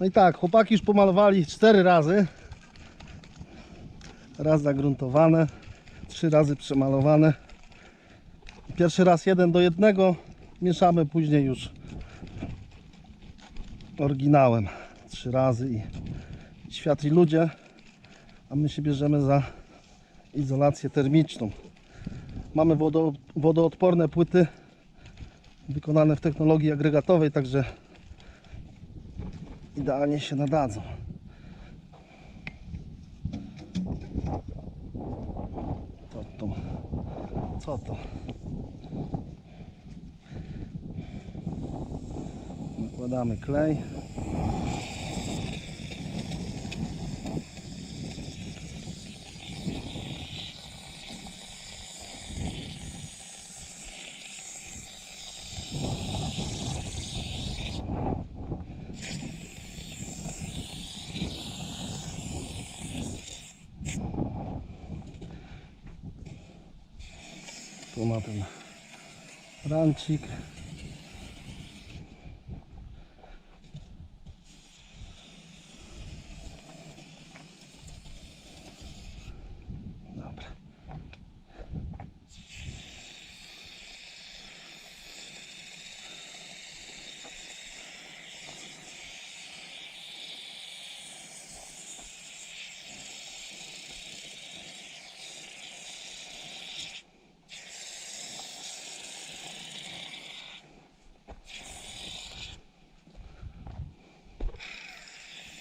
No i tak, chłopaki już pomalowali cztery razy. Raz zagruntowane, trzy razy przemalowane. Pierwszy raz jeden do jednego, mieszamy później już oryginałem. Trzy razy i świat i ludzie, a my się bierzemy za izolację termiczną. Mamy wodo, wodoodporne płyty wykonane w technologii agregatowej, także idealnie się nadadzą. To, co to? Nakładamy klej. Ma ten rancik.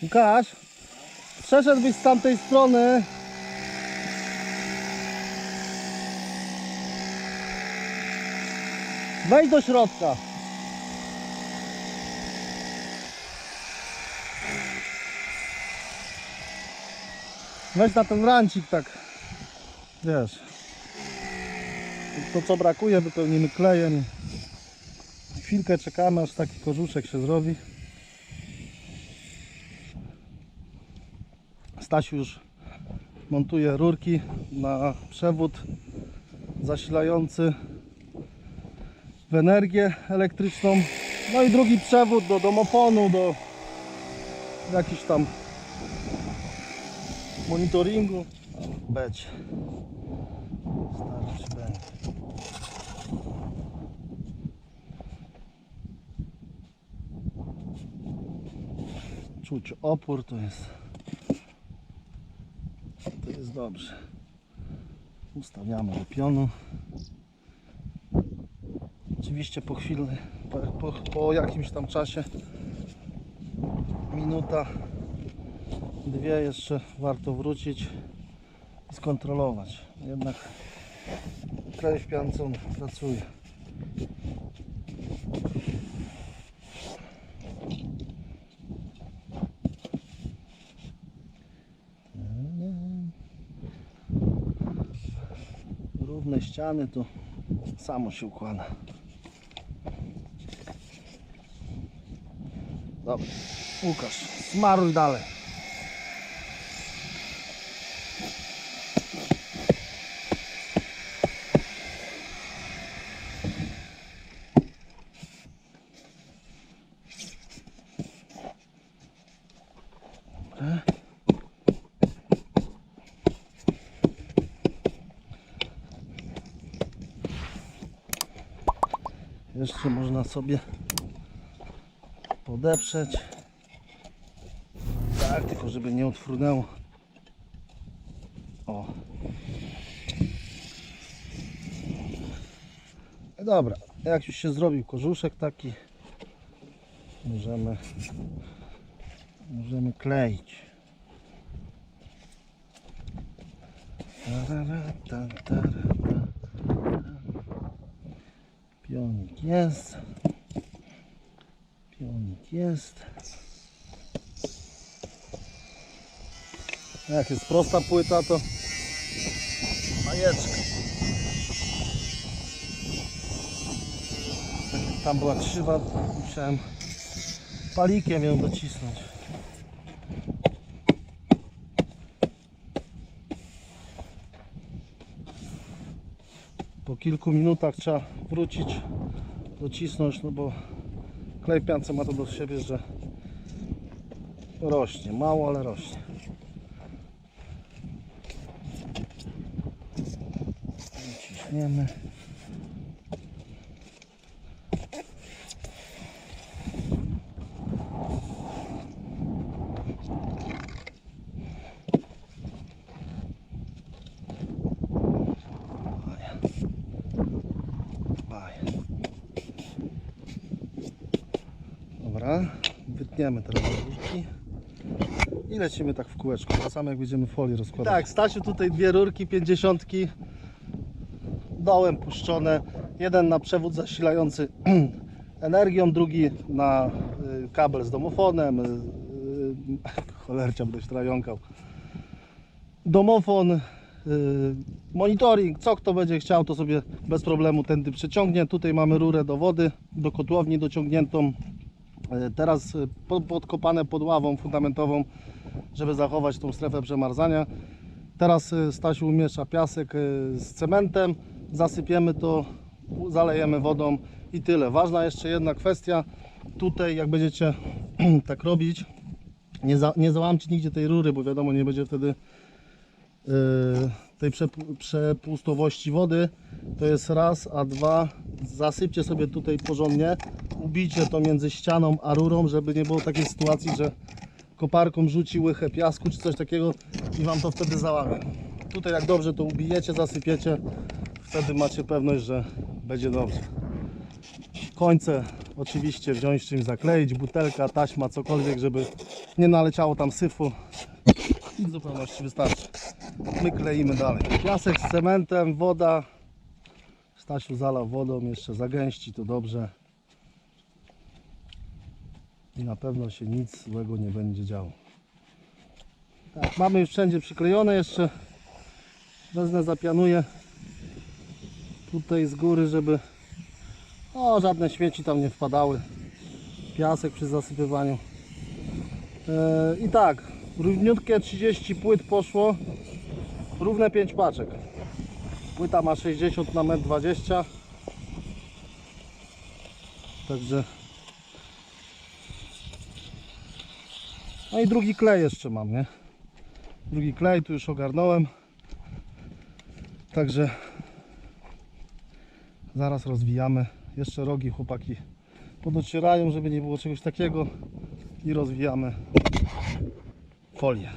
Łukasz, przeszedłbyś z tamtej strony. Wejdź do środka. Weź na ten rancik tak. Wiesz. To co brakuje wypełnimy klejem. Chwilkę czekamy aż taki korzuszek się zrobi. Stasiu już montuje rurki na przewód zasilający w energię elektryczną. No i drugi przewód do domofonu, do jakiś tam monitoringu. Będzie. Czuć opór to jest dobrze. Ustawiamy do pionu. Oczywiście po chwili, po, po, po jakimś tam czasie, minuta, dwie jeszcze warto wrócić i skontrolować. Jednak klej w piance on pracuje. Ściany to samo się układa. Dobra, Łukasz, smaruj dalej. Jeszcze można sobie podeprzeć. Tak, tylko żeby nie odfrunęło. O. No Dobra, jak już się zrobił korzuszek taki, możemy, możemy kleić. Ta, tara, ta. Pionik jest. Pionik jest. Jak jest prosta płyta, to bajeczka. Jak Tam była krzywa, musiałem palikiem ją docisnąć. Po kilku minutach trzeba wrócić, docisnąć, no bo klej piance ma to do siebie, że Rośnie, mało, ale rośnie. Ciśniemy. Dobra, wytniemy teraz rurki i lecimy tak w kółeczku. Wracamy jak będziemy folię rozkładać. Tak, Stasiu tutaj dwie rurki, pięćdziesiątki dołem puszczone. Jeden na przewód zasilający energią, drugi na y, kabel z domofonem. y, y, Cholercia będę się teraz jąkał. Domofon, monitoring, co kto będzie chciał, to sobie bez problemu tędy przeciągnie. Tutaj mamy rurę do wody, do kotłowni dociągniętą. E, Teraz e, po- podkopane pod ławą fundamentową, żeby zachować tą strefę przemarzania. Teraz e, Stasiu umiesza piasek z cementem, zasypiemy to, zalejemy wodą i tyle. Ważna jeszcze jedna kwestia, tutaj jak będziecie tak robić, nie, za, nie załamcie nigdzie tej rury, bo wiadomo nie będzie wtedy e, tej przepu- przepustowości wody. To jest raz, a dwa, zasypcie sobie tutaj porządnie, ubijcie to między ścianą a rurą, żeby nie było takiej sytuacji, że koparką rzuci łychę piasku czy coś takiego i Wam to wtedy załamie. Tutaj jak dobrze to ubijecie, zasypiecie, wtedy macie pewność, że będzie dobrze. Końce oczywiście wziąć czymś zakleić, butelka, taśma, cokolwiek, żeby nie naleciało tam syfu i w zupełności wystarczy. My kleimy dalej. Piasek z cementem, woda. Stasiu zalał wodą, jeszcze zagęści to dobrze. I na pewno się nic złego nie będzie działo. Tak, mamy już wszędzie przyklejone jeszcze. Wezmę, zapianuję tutaj z góry, żeby o, żadne śmieci tam nie wpadały. Piasek przy zasypywaniu. E, I tak, równiutkie 30 płyt poszło, równe 5 paczek. Płyta ma 60 na 1,20 m. Także. No i drugi klej jeszcze mam, nie? Drugi klej tu już ogarnąłem. Także zaraz rozwijamy. Jeszcze rogi chłopaki podocierają, żeby nie było czegoś takiego i rozwijamy folię.